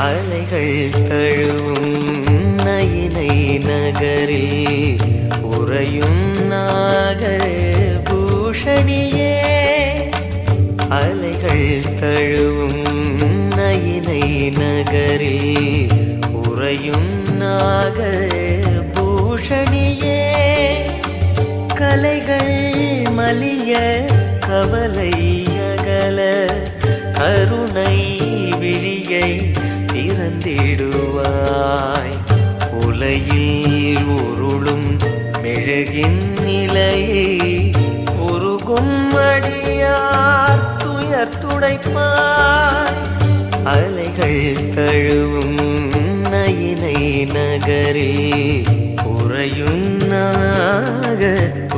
அலைகள் தழுவும் நயிலை நகரில் உறையும் நாக பூஷணியே அலைகள் தழுவும் நயிலை நகரில் உறையும் நாக பூஷணியே கலைகள் மலிய கவலை அகல கருணை விழியை திறந்திடுவாய் உலையில் உருளும் மெழுகின் நிலையை உருகும் அடியார் துயர் துடைப்பாய். அலைகள் தழுவும் நயினை நகரில் உறையும் நான்